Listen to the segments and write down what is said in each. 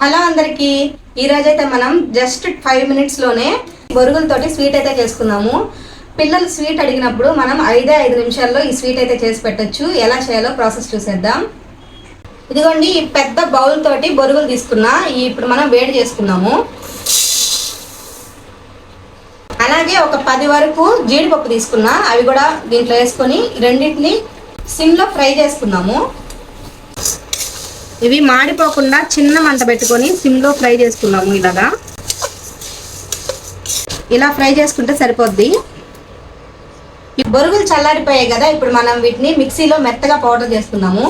Hello అందరికి. ఈ అయితే మనం జస్ట్ ఫైవ్ మినిట్స్లోనే బొరుగులతోటి స్వీట్ అయితే చేసుకుందాము. పిల్లలు స్వీట్ అడిగినప్పుడు మనం ఐదే ఐదు నిమిషాల్లో ఈ స్వీట్ అయితే చేసి పెట్టచ్చు. ఎలా చేయాలో ప్రాసెస్ చూసేద్దాం. ఇదిగోండి ఈ పెద్ద బౌల్ తోటి బొరుగులు తీసుకున్నా. ఇప్పుడు మనం వేడి చేసుకున్నాము అలాగే ఒక పది వరకు జీడిపప్పు తీసుకున్నా. అవి కూడా దీంట్లో వేసుకొని రెండింటిని సిమ్లో ఫ్రై చేసుకున్నాము ఇవి మాడిపోకుండా చిన్న మంట పెట్టుకొని సిమ్లో ఫ్రై చేసుకున్నాము ఇలాగా. ఇలా ఫ్రై చేసుకుంటే సరిపోద్ది. ఈ బొరుగులు చల్లారిపోయాయి కదా ఇప్పుడు మనం వీటిని మిక్సీలో మెత్తగా పౌడర్ చేసుకున్నాము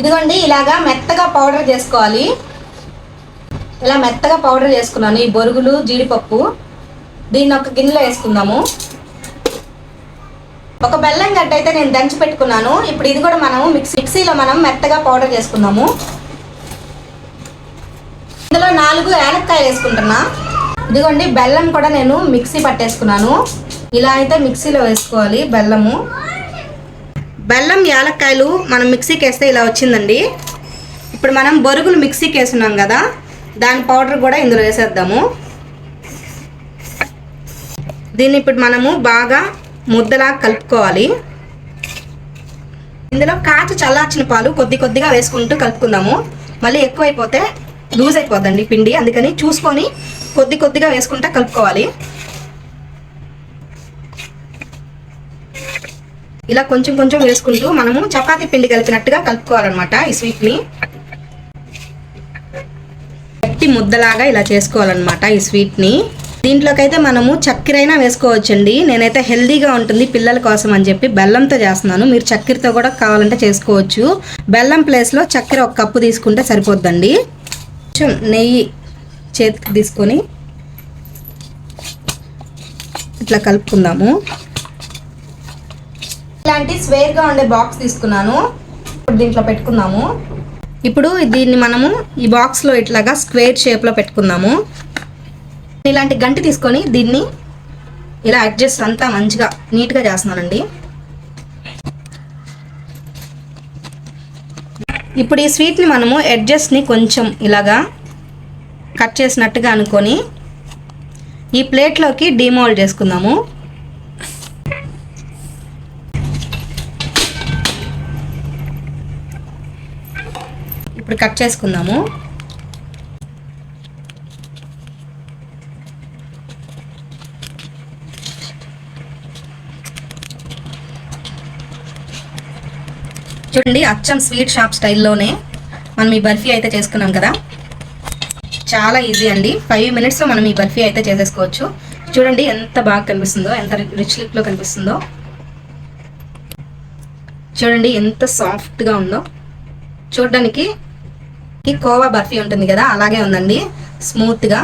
ఇదిగోండి ఇలాగా మెత్తగా పౌడర్ చేసుకోవాలి. ఇలా మెత్తగా పౌడర్ చేసుకున్నాను ఈ బొరుగులు జీడిపప్పు. దీన్ని ఒక గిన్నెలో వేసుకుందాము. ఒక బెల్లం గడ్డ అయితే నేను దంచి పెట్టుకున్నాను. ఇప్పుడు ఇది కూడా మనము మిక్సీ మిక్సీలో మనం మెత్తగా పౌడర్ చేసుకుందాము. ఇందులో నాలుగు యాలక్కాయలు వేసుకుంటున్నా. ఇదిగోండి బెల్లం కూడా నేను మిక్సీ పట్టేసుకున్నాను. ఇలా అయితే మిక్సీలో వేసుకోవాలి బెల్లము. బెల్లం యాలక్కాయలు మనం మిక్సీకి వేస్తే ఇలా వచ్చిందండి. ఇప్పుడు మనం బొరుగులు మిక్సీకి వేసున్నాం కదా దాని పౌడర్ కూడా ఇందులో వేసేద్దాము. దీన్ని ఇప్పుడు మనము బాగా ముద్దలా కలుపుకోవాలి. ఇందులో కాచి చల్లార్చిన పాలు కొద్ది కొద్దిగా వేసుకుంటూ కలుపుకుందాము. మళ్ళీ ఎక్కువైపోతే లూజ్ అయిపోద్దండి పిండి. అందుకని చూసుకొని కొద్ది కొద్దిగా వేసుకుంటా కలుపుకోవాలి. ఇలా కొంచెం కొంచెం వేసుకుంటూ మనము చపాతీ పిండి కలిపినట్టుగా కలుపుకోవాలన్నమాట ఈ స్వీట్ని. గట్టి ముద్దలాగా ఇలా చేసుకోవాలన్నమాట ఈ స్వీట్ని. దీంట్లోకైతే మనము చక్కెరైనా వేసుకోవచ్చండి. నేనైతే హెల్దీగా ఉంటుంది పిల్లల కోసం అని చెప్పి బెల్లంతో చేస్తున్నాను. మీరు చక్కెరతో కూడా కావాలంటే చేసుకోవచ్చు. బెల్లం ప్లేస్లో చక్కెర ఒక కప్పు తీసుకుంటే సరిపోద్దండి. కొంచెం నెయ్యి చేతికి తీసుకొని ఇట్లా కలుపుకుందాము. ఇలాంటి స్వేర్గా ఉండే బాక్స్ తీసుకున్నాను. ఇప్పుడు దీంట్లో పెట్టుకుందాము. ఇప్పుడు దీన్ని మనము ఈ బాక్స్లో ఇట్లాగా స్క్వేర్ షేప్లో పెట్టుకుందాము. ఇలాంటి గంటి తీసుకొని దీన్ని ఇలా అడ్జస్ట్ అంతా మంచిగా నీట్గా చేస్తున్నానండి. ఇప్పుడు ఈ స్వీట్ని మనము అడ్జస్ట్ని కొంచెం ఇలాగా కట్ చేసినట్టుగా అనుకొని ఈ ప్లేట్లోకి డిమోల్డ్ చేసుకుందాము. ఇప్పుడు కట్ చేసుకుందాము. చూడండి అచ్చం స్వీట్ షాప్ స్టైల్లోనే మనం ఈ బర్ఫీ అయితే చేసుకున్నాం కదా. చాలా ఈజీ అండి. ఫైవ్ మినిట్స్లో మనం ఈ బర్ఫీ అయితే చేసేసుకోవచ్చు. చూడండి ఎంత బాగా కనిపిస్తుందో ఎంత రిచ్ లుక్లో కనిపిస్తుందో. చూడండి ఎంత సాఫ్ట్గా ఉందో. చూడడానికి ఈ కోవా బర్ఫీ ఉంటుంది కదా అలాగే ఉందండి. స్మూత్గా.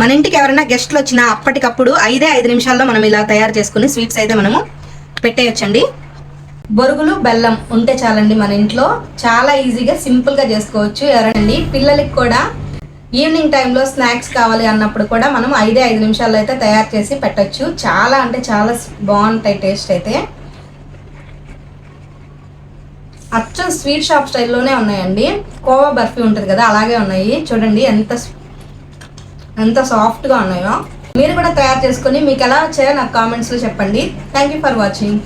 మన ఇంటికి ఎవరైనా గెస్ట్లు వచ్చినా అప్పటికప్పుడు ఐదే ఐదు నిమిషాల్లో మనం ఇలా తయారు చేసుకుని స్వీట్స్ అయితే మనము పెట్టేయచ్చండి. బొరుగులు బెల్లం ఉంటే చాలండి మన ఇంట్లో. చాలా ఈజీగా సింపుల్గా చేసుకోవచ్చు. ఎవరండి? పిల్లలకి కూడా ఈవినింగ్ టైంలో స్నాక్స్ కావాలి అన్నప్పుడు కూడా మనం ఐదే ఐదు నిమిషాల్లో అయితే తయారు చేసి పెట్టచ్చు. చాలా అంటే చాలా బాగుంటాయి టేస్ట్ అయితే. అచ్చం స్వీట్ షాప్ స్టైల్లోనే ఉన్నాయండి. కోవా బర్ఫీ ఉంటుంది కదా అలాగే ఉన్నాయి. చూడండి ఎంత ఎంత సాఫ్ట్గా ఉన్నాయో. మీరు కూడా తయారు చేసుకొని మీకు ఎలా వచ్చాయో నాకు కామెంట్స్లో చెప్పండి. Thank you for watching